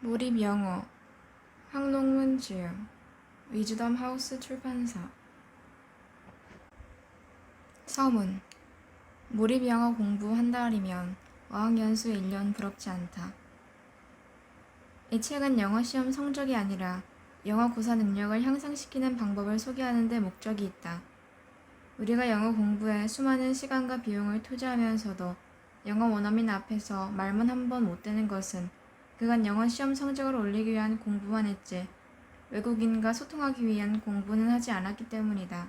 몰입 영어 황농문 지음 위즈덤 하우스 출판사 서문 몰입 영어 공부 한 달이면 어학연수 1년 부럽지 않다. 이 책은 영어 시험 성적이 아니라 영어 구사 능력을 향상시키는 방법을 소개하는 데 목적이 있다. 우리가 영어 공부에 수많은 시간과 비용을 투자하면서도 영어 원어민 앞에서 말문 한번못 대는 것은 그간 영어 시험 성적을 올리기 위한 공부만 했지 외국인과 소통하기 위한 공부는 하지 않았기 때문이다.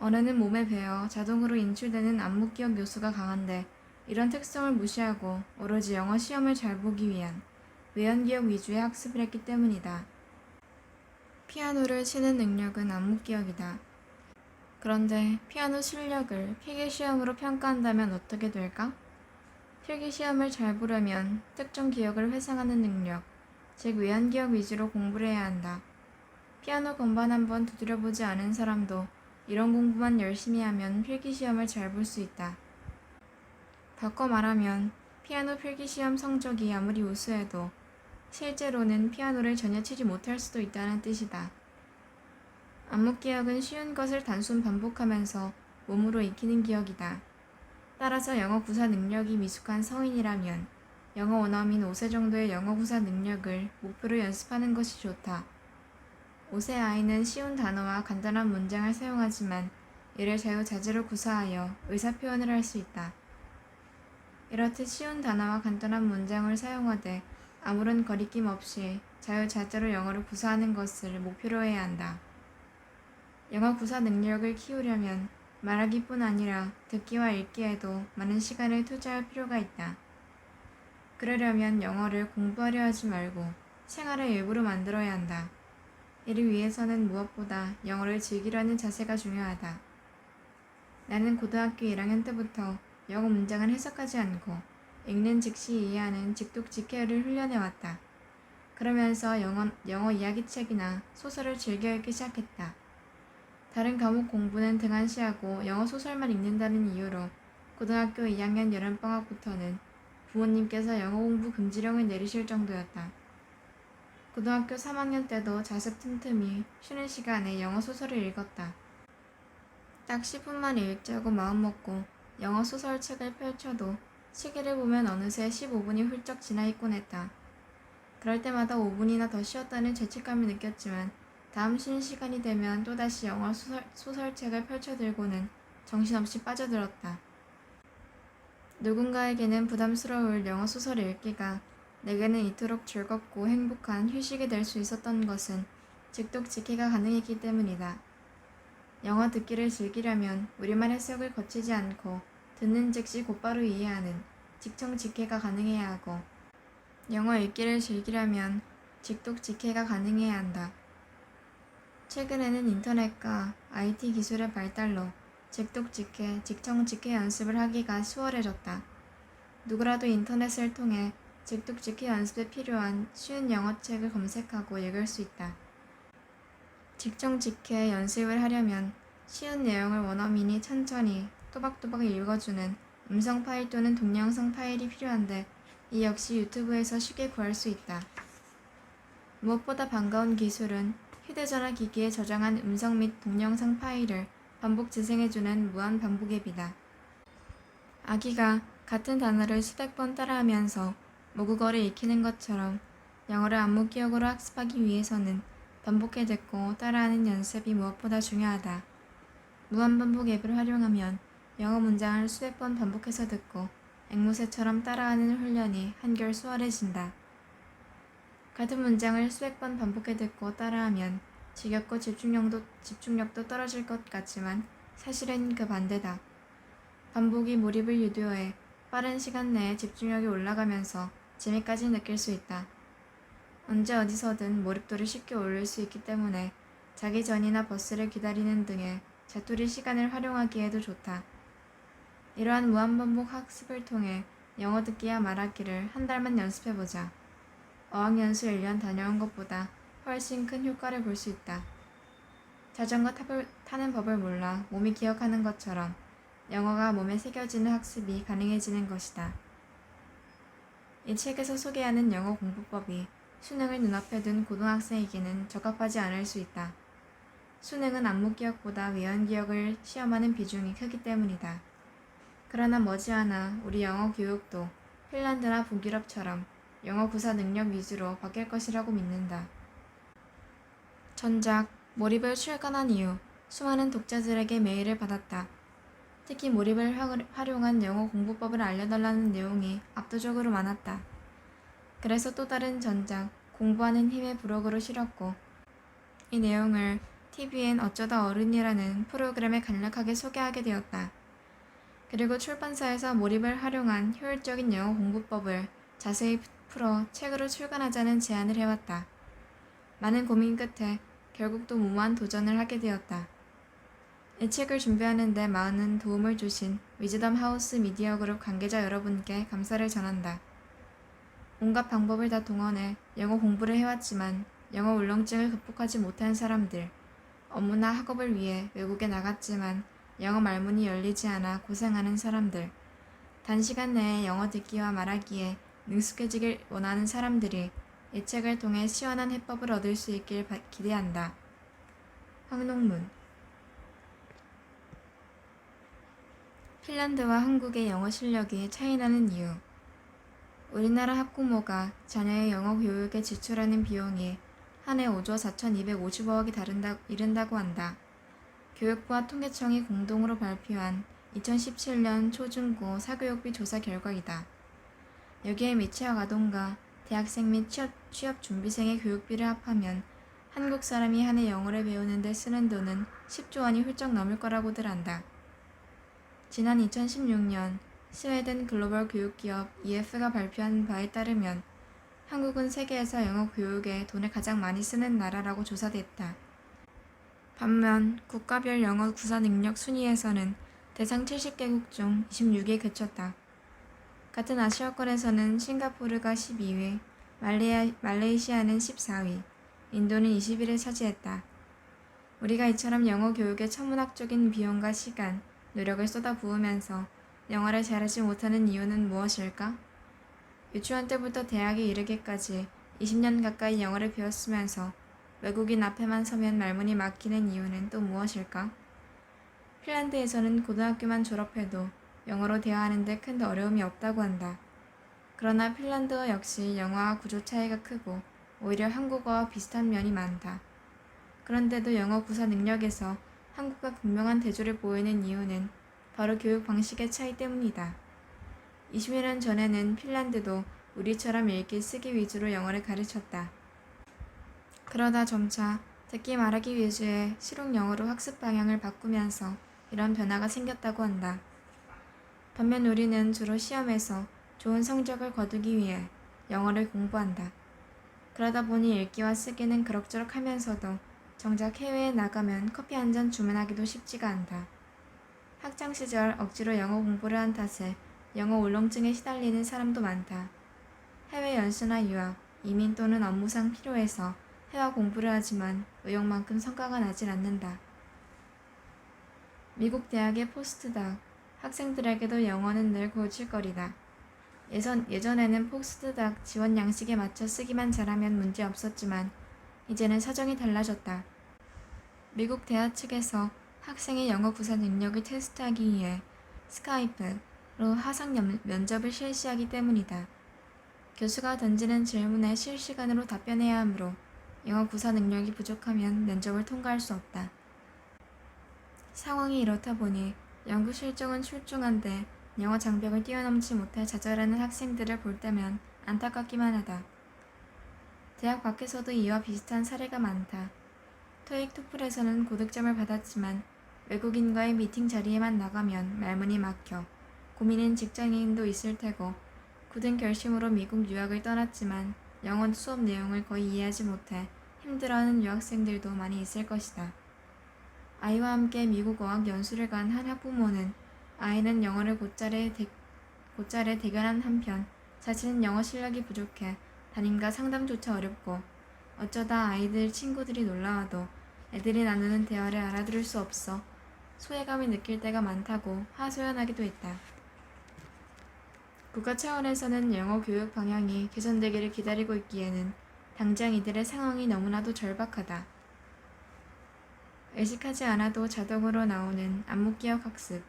언어는 몸에 배어 자동으로 인출되는 암묵기억 요소가 강한데 이런 특성을 무시하고 오로지 영어 시험을 잘 보기 위한 외연 기억 위주의 학습을 했기 때문이다. 피아노를 치는 능력은 암묵기억이다. 그런데 피아노 실력을 필기시험으로 평가한다면 어떻게 될까? 필기 시험을 잘 보려면 특정 기억을 회상하는 능력, 즉 외연기억 위주로 공부를 해야 한다. 피아노 건반 한번 두드려보지 않은 사람도 이런 공부만 열심히 하면 필기 시험을 잘 볼 수 있다. 바꿔 말하면 피아노 필기 시험 성적이 아무리 우수해도 실제로는 피아노를 전혀 치지 못할 수도 있다는 뜻이다. 암묵기억은 쉬운 것을 단순 반복하면서 몸으로 익히는 기억이다. 따라서 영어 구사 능력이 미숙한 성인이라면 영어 원어민 5세 정도의 영어 구사 능력을 목표로 연습하는 것이 좋다. 5세 아이는 쉬운 단어와 간단한 문장을 사용하지만 이를 자유자재로 구사하여 의사표현을 할 수 있다. 이렇듯 쉬운 단어와 간단한 문장을 사용하되 아무런 거리낌 없이 자유자재로 영어를 구사하는 것을 목표로 해야 한다. 영어 구사 능력을 키우려면 말하기뿐 아니라 듣기와 읽기에도 많은 시간을 투자할 필요가 있다. 그러려면 영어를 공부하려 하지 말고 생활의 일부로 만들어야 한다. 이를 위해서는 무엇보다 영어를 즐기려는 자세가 중요하다. 나는 고등학교 1학년 때부터 영어 문장을 해석하지 않고 읽는 즉시 이해하는 직독 직해를 훈련해왔다. 그러면서 영어, 영어 이야기책이나 소설을 즐겨 읽기 시작했다. 다른 과목 공부는 등한시하고 영어 소설만 읽는다는 이유로 고등학교 2학년 여름방학부터는 부모님께서 영어 공부 금지령을 내리실 정도였다. 고등학교 3학년 때도 자습 틈틈이 쉬는 시간에 영어 소설을 읽었다. 딱 10분만 읽자고 마음먹고 영어 소설 책을 펼쳐도 시계를 보면 어느새 15분이 훌쩍 지나 있곤 했다. 그럴 때마다 5분이나 더 쉬었다는 죄책감을 느꼈지만 다음 쉬는 시간이 되면 또다시 영어 소설, 소설책을 펼쳐들고는 정신없이 빠져들었다. 누군가에게는 부담스러울 영어 소설 읽기가 내게는 이토록 즐겁고 행복한 휴식이 될 수 있었던 것은 직독직해가 가능했기 때문이다. 영어 듣기를 즐기려면 우리말 해석을 거치지 않고 듣는 즉시 곧바로 이해하는 직청직해가 가능해야 하고 영어 읽기를 즐기려면 직독직해가 가능해야 한다. 최근에는 인터넷과 IT 기술의 발달로 직독직해, 직청직해 연습을 하기가 수월해졌다. 누구라도 인터넷을 통해 직독직해 연습에 필요한 쉬운 영어책을 검색하고 읽을 수 있다. 직청직해 연습을 하려면 쉬운 내용을 원어민이 천천히 또박또박 읽어주는 음성 파일 또는 동영상 파일이 필요한데 이 역시 유튜브에서 쉽게 구할 수 있다. 무엇보다 반가운 기술은 휴대전화 기기에 저장한 음성 및 동영상 파일을 반복 재생해주는 무한 반복 앱이다. 아기가 같은 단어를 수백 번 따라하면서 모국어를 익히는 것처럼 영어를 안무 기억으로 학습하기 위해서는 반복해 듣고 따라하는 연습이 무엇보다 중요하다. 무한 반복 앱을 활용하면 영어 문장을 수백 번 반복해서 듣고 앵무새처럼 따라하는 훈련이 한결 수월해진다. 같은 문장을 수백 번 반복해 듣고 따라하면 지겹고 집중력도, 집중력도 떨어질 것 같지만 사실은 그 반대다. 반복이 몰입을 유도해 빠른 시간 내에 집중력이 올라가면서 재미까지 느낄 수 있다. 언제 어디서든 몰입도를 쉽게 올릴 수 있기 때문에 자기 전이나 버스를 기다리는 등의 자투리 시간을 활용하기에도 좋다. 이러한 무한반복 학습을 통해 영어 듣기와 말하기를 한 달만 연습해보자. 어학연수 1년 다녀온 것보다 훨씬 큰 효과를 볼 수 있다. 자전거 탑을, 타는 법을 몰라 몸이 기억하는 것처럼 영어가 몸에 새겨지는 학습이 가능해지는 것이다. 이 책에서 소개하는 영어 공부법이 수능을 눈앞에 둔 고등학생에게는 적합하지 않을 수 있다. 수능은 안무 기억보다 외연 기억을 시험하는 비중이 크기 때문이다. 그러나 머지않아 우리 영어 교육도 핀란드나 북유럽처럼 영어 구사 능력 위주로 바뀔 것이라고 믿는다. 전작 몰입을 출간한 이후 수많은 독자들에게 메일을 받았다. 특히 몰입을 활- 활용한 영어 공부법을 알려달라는 내용이 압도적으로 많았다. 그래서 또 다른 전작 공부하는 힘의 부록으로 실었고 이 내용을 TVN 어쩌다 어른이라는 프로그램에 간략하게 소개하게 되었다. 그리고 출판사에서 몰입을 활용한 효율적인 영어 공부법을 자세히 풀어 책으로 출간하자는 제안을 해왔다. 많은 고민 끝에 결국 또 무모한 도전을 하게 되었다. 이 책을 준비하는데 많은 도움을 주신 위즈덤 하우스 미디어 그룹 관계자 여러분께 감사를 전한다. 온갖 방법을 다 동원해 영어 공부를 해왔지만 영어 울렁증을 극복하지 못한 사람들, 업무나 학업을 위해 외국에 나갔지만 영어 말문이 열리지 않아 고생하는 사람들, 단시간 내에 영어 듣기와 말하기에 능숙해지길 원하는 사람들이 이 책을 통해 시원한 해법을 얻을 수 있길 바- 기대한다. 황농문 핀란드와 한국의 영어 실력이 차이나는 이유 우리나라 학부모가 자녀의 영어 교육에 지출하는 비용이 한 해 5조 4,250억이 다른다, 이른다고 한다. 교육부와 통계청이 공동으로 발표한 2017년 초중고 사교육비 조사 결과이다. 여기에 미취학 아동과 대학생 및 취업, 취업 준비생의 교육비를 합하면 한국 사람이 한 해 영어를 배우는 데 쓰는 돈은 10조 원이 훌쩍 넘을 거라고들 한다. 지난 2016년 스웨덴 글로벌 교육기업 EF가 발표한 바에 따르면 한국은 세계에서 영어 교육에 돈을 가장 많이 쓰는 나라라고 조사됐다. 반면 국가별 영어 구사 능력 순위에서는 대상 70개국 중 26위에 그쳤다. 같은 아시아권에서는 싱가포르가 12위, 말레아, 말레이시아는 14위, 인도는 20위를 차지했다. 우리가 이처럼 영어 교육에 천문학적인 비용과 시간, 노력을 쏟아부으면서 영어를 잘하지 못하는 이유는 무엇일까? 유치원 때부터 대학에 이르기까지 20년 가까이 영어를 배웠으면서 외국인 앞에만 서면 말문이 막히는 이유는 또 무엇일까? 핀란드에서는 고등학교만 졸업해도 영어로 대화하는데 큰 어려움이 없다고 한다. 그러나 핀란드어 역시 영어와 구조 차이가 크고 오히려 한국어와 비슷한 면이 많다. 그런데도 영어 구사 능력에서 한국과 분명한 대조를 보이는 이유는 바로 교육 방식의 차이 때문이다. 20여 년 전에는 핀란드도 우리처럼 읽기 쓰기 위주로 영어를 가르쳤다. 그러다 점차 듣기 말하기 위주의 실용 영어로 학습 방향을 바꾸면서 이런 변화가 생겼다고 한다. 반면 우리는 주로 시험에서 좋은 성적을 거두기 위해 영어를 공부한다. 그러다 보니 읽기와 쓰기는 그럭저럭 하면서도 정작 해외에 나가면 커피 한 잔 주문하기도 쉽지가 않다. 학창 시절 억지로 영어 공부를 한 탓에 영어 울렁증에 시달리는 사람도 많다. 해외 연수나 유학, 이민 또는 업무상 필요해서 해외 공부를 하지만 의욕만큼 성과가 나질 않는다. 미국 대학의 포스트닥, 학생들에게도 영어는 늘 고질거리다. 예전, 예전에는 포스트닥 지원 양식에 맞춰 쓰기만 잘하면 문제 없었지만 이제는 사정이 달라졌다. 미국 대학 측에서 학생의 영어 구사 능력을 테스트하기 위해 스카이프로 화상 연- 면접을 실시하기 때문이다. 교수가 던지는 질문에 실시간으로 답변해야 하므로 영어 구사 능력이 부족하면 면접을 통과할 수 없다. 상황이 이렇다 보니 연구 실적은 출중한데 영어 장벽을 뛰어넘지 못해 좌절하는 학생들을 볼 때면 안타깝기만 하다. 대학 밖에서도 이와 비슷한 사례가 많다. 토익 토플에서는 고득점을 받았지만 외국인과의 미팅 자리에만 나가면 말문이 막혀 고민인 직장인도 있을 테고 굳은 결심으로 미국 유학을 떠났지만 영어 수업 내용을 거의 이해하지 못해 힘들어하는 유학생들도 많이 있을 것이다. 아이와 함께 미국 어학 연수를 간 한 학부모는 아이는 영어를 곧잘에, 대, 곧잘에 대견한 한편 자신은 영어 실력이 부족해 담임과 상담조차 어렵고 어쩌다 아이들 친구들이 놀라와도 애들이 나누는 대화를 알아들을 수 없어 소외감을 느낄 때가 많다고 하소연하기도 했다. 국가 차원에서는 영어 교육 방향이 개선되기를 기다리고 있기에는 당장 이들의 상황이 너무나도 절박하다. 의식하지 않아도 자동으로 나오는 암묵기억 학습.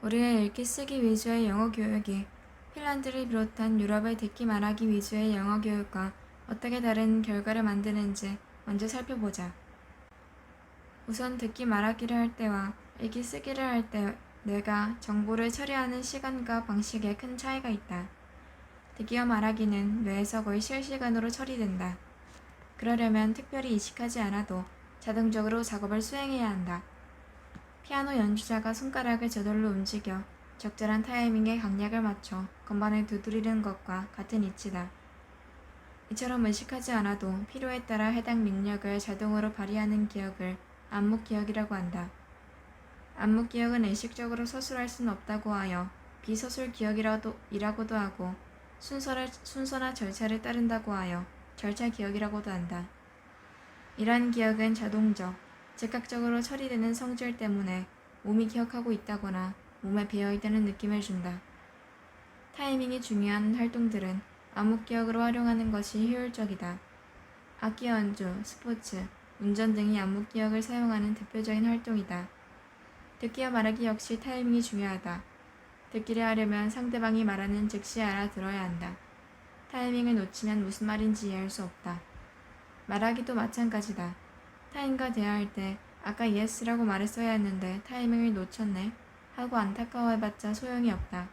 우리의 읽기 쓰기 위주의 영어 교육이 핀란드를 비롯한 유럽의 듣기 말하기 위주의 영어 교육과 어떻게 다른 결과를 만드는지 먼저 살펴보자. 우선 듣기 말하기를 할 때와 읽기 쓰기를 할때 뇌가 정보를 처리하는 시간과 방식에 큰 차이가 있다. 듣기와 말하기는 뇌에서 거의 실시간으로 처리된다. 그러려면 특별히 의식하지 않아도 자동적으로 작업을 수행해야 한다. 피아노 연주자가 손가락을 저절로 움직여 적절한 타이밍에 강약을 맞춰 건반을 두드리는 것과 같은 이치다. 이처럼 의식하지 않아도 필요에 따라 해당 능력을 자동으로 발휘하는 기억을 암묵기억이라고 한다. 암묵기억은 의식적으로 서술할 수는 없다고 하여 비서술 기억이라도 이라고도 하고 순서를, 순서나 절차를 따른다고 하여 절차 기억이라고도 한다. 이러한 기억은 자동적, 즉각적으로 처리되는 성질 때문에 몸이 기억하고 있다거나 몸에 배어있다는 느낌을 준다. 타이밍이 중요한 활동들은 암묵기억으로 활용하는 것이 효율적이다. 악기 연주, 스포츠, 운전 등이 암묵기억을 사용하는 대표적인 활동이다. 듣기와 말하기 역시 타이밍이 중요하다. 듣기를 하려면 상대방이 말하는 즉시 알아들어야 한다. 타이밍을 놓치면 무슨 말인지 이해할 수 없다. 말하기도 마찬가지다. 타인과 대화할 때 아까 yes라고 말했어야 했는데 타이밍을 놓쳤네 하고 안타까워해봤자 소용이 없다.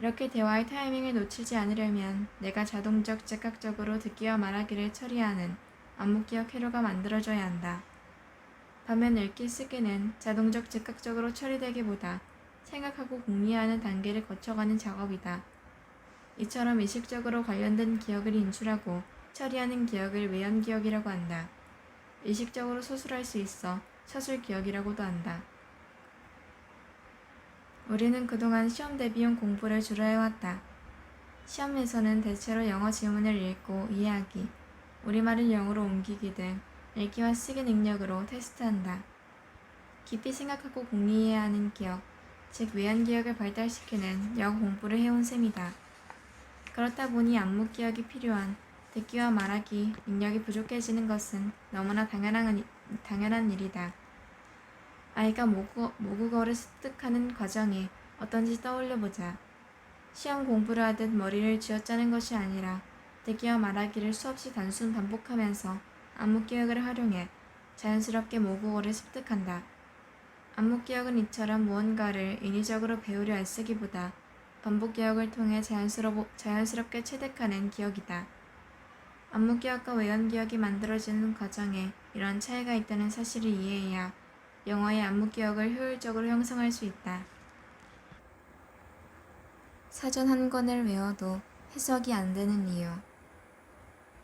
이렇게 대화의 타이밍을 놓치지 않으려면 내가 자동적, 즉각적으로 듣기와 말하기를 처리하는 암묵기억 회로가 만들어져야 한다. 반면 읽기 쓰기는 자동적, 즉각적으로 처리되기보다 생각하고 공리하는 단계를 거쳐가는 작업이다. 이처럼 의식적으로 관련된 기억을 인출하고 처리하는 기억을 외연 기억이라고 한다. 의식적으로 서술할 수 있어 서술 기억이라고도 한다. 우리는 그동안 시험 대비용 공부를 주로 해왔다. 시험에서는 대체로 영어 지문을 읽고 이해하기, 우리말을 영어로 옮기기 등 읽기와 쓰기 능력으로 테스트한다. 깊이 생각하고 공리해야 하는 기억, 즉 외연 기억을 발달시키는 영어 공부를 해온 셈이다. 그렇다 보니 안무 기억이 필요한 듣기와 말하기 능력이 부족해지는 것은 너무나 당연한, 당연한 일이다. 아이가 모국어, 모국어를 습득하는 과정이 어떤지 떠올려보자. 시험 공부를 하듯 머리를 쥐어짜는 것이 아니라 듣기와 말하기를 수없이 단순 반복하면서 암묵기억을 활용해 자연스럽게 모국어를 습득한다. 암묵기억은 이처럼 무언가를 인위적으로 배우려 애쓰기보다 반복 기억을 통해 자연스러, 자연스럽게 체득하는 기억이다. 암묵기억과 외연기억이 만들어지는 과정에 이런 차이가 있다는 사실을 이해해야 영어의 암묵기억을 효율적으로 형성할 수 있다. 사전 한 권을 외워도 해석이 안 되는 이유.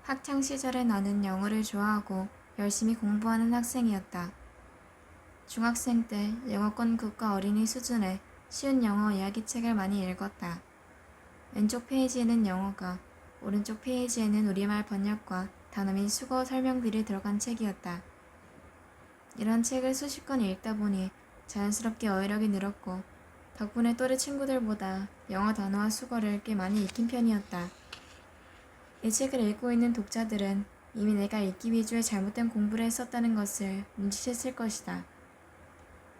학창 시절에 나는 영어를 좋아하고 열심히 공부하는 학생이었다. 중학생 때 영어권 국가 어린이 수준의 쉬운 영어 이야기책을 많이 읽었다. 왼쪽 페이지에는 영어가, 오른쪽 페이지에는 우리말 번역과 단어 및 수거 설명들이 들어간 책이었다. 이런 책을 수십 권 읽다 보니 자연스럽게 어휘력이 늘었고 덕분에 또래 친구들보다 영어 단어와 수거를 꽤 많이 익힌 편이었다. 이 책을 읽고 있는 독자들은 이미 내가 읽기 위주의 잘못된 공부를 했었다는 것을 눈치챘을 것이다.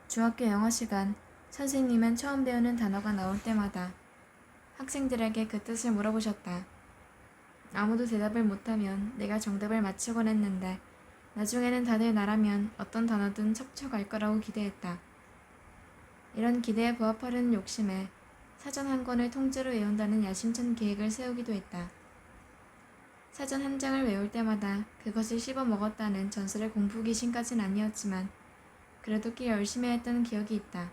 중학교 영어 시간, 선생님은 처음 배우는 단어가 나올 때마다 학생들에게 그 뜻을 물어보셨다. 아무도 대답을 못하면 내가 정답을 맞히곤 했는데 나중에는 다들 나라면 어떤 단어든 척척 알 거라고 기대했다. 이런 기대에 부합하려는 욕심에 사전 한 권을 통째로 외운다는 야심찬 계획을 세우기도 했다. 사전 한 장을 외울 때마다 그것을 씹어 먹었다는 전설의 공부 귀신까진 아니었지만 그래도 꽤 열심히 했던 기억이 있다.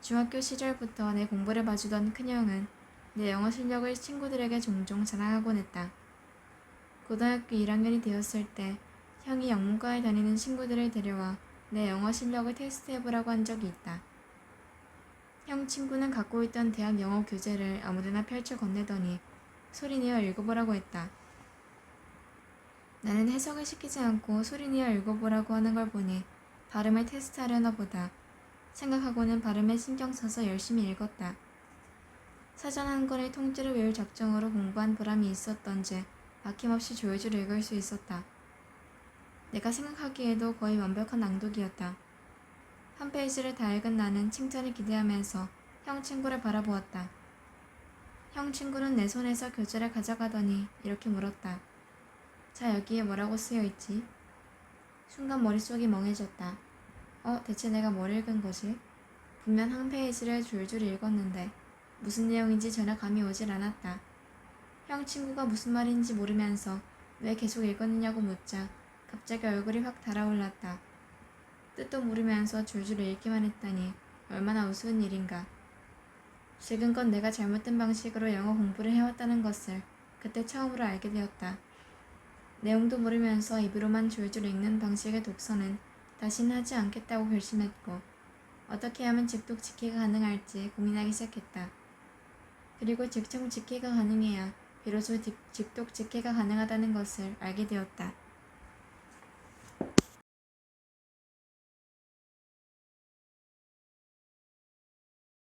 중학교 시절부터 내 공부를 봐주던 큰형은 내 영어 실력을 친구들에게 종종 자랑하곤 했다. 고등학교 1학년이 되었을 때 형이 영문과에 다니는 친구들을 데려와 내 영어 실력을 테스트해보라고 한 적이 있다. 형 친구는 갖고 있던 대학 영어 교재를 아무데나 펼쳐 건네더니 소리내어 읽어보라고 했다. 나는 해석을 시키지 않고 소리내어 읽어보라고 하는 걸 보니 발음을 테스트하려나 보다 생각하고는 발음에 신경 써서 열심히 읽었다. 사전 한 권의 통째로 외울 작정으로 공부한 보람이 있었던지 막힘없이 졸졸 읽을 수 있었다. 내가 생각하기에도 거의 완벽한 낭독이었다. 한 페이지를 다 읽은 나는 칭찬을 기대하면서 형 친구를 바라보았다. 형 친구는 내 손에서 교재를 가져가더니 이렇게 물었다. 자, 여기에 뭐라고 쓰여 있지? 순간 머릿속이 멍해졌다. 어, 대체 내가 뭘 읽은 거지? 분명 한 페이지를 줄줄 읽었는데 무슨 내용인지 전혀 감이 오질 않았다. 형 친구가 무슨 말인지 모르면서 왜 계속 읽었느냐고 묻자 갑자기 얼굴이 확 달아올랐다. 뜻도 모르면서 줄줄 읽기만 했다니 얼마나 우스운 일인가. 지금껏 내가 잘못된 방식으로 영어 공부를 해왔다는 것을 그때 처음으로 알게 되었다. 내용도 모르면서 입으로만 줄줄 읽는 방식의 독서는 다시는 하지 않겠다고 결심했고 어떻게 하면 직독 직해가 가능할지 고민하기 시작했다. 그리고 직청 직해가 가능해야 비로소 직- 직독 직해가 가능하다는 것을 알게 되었다.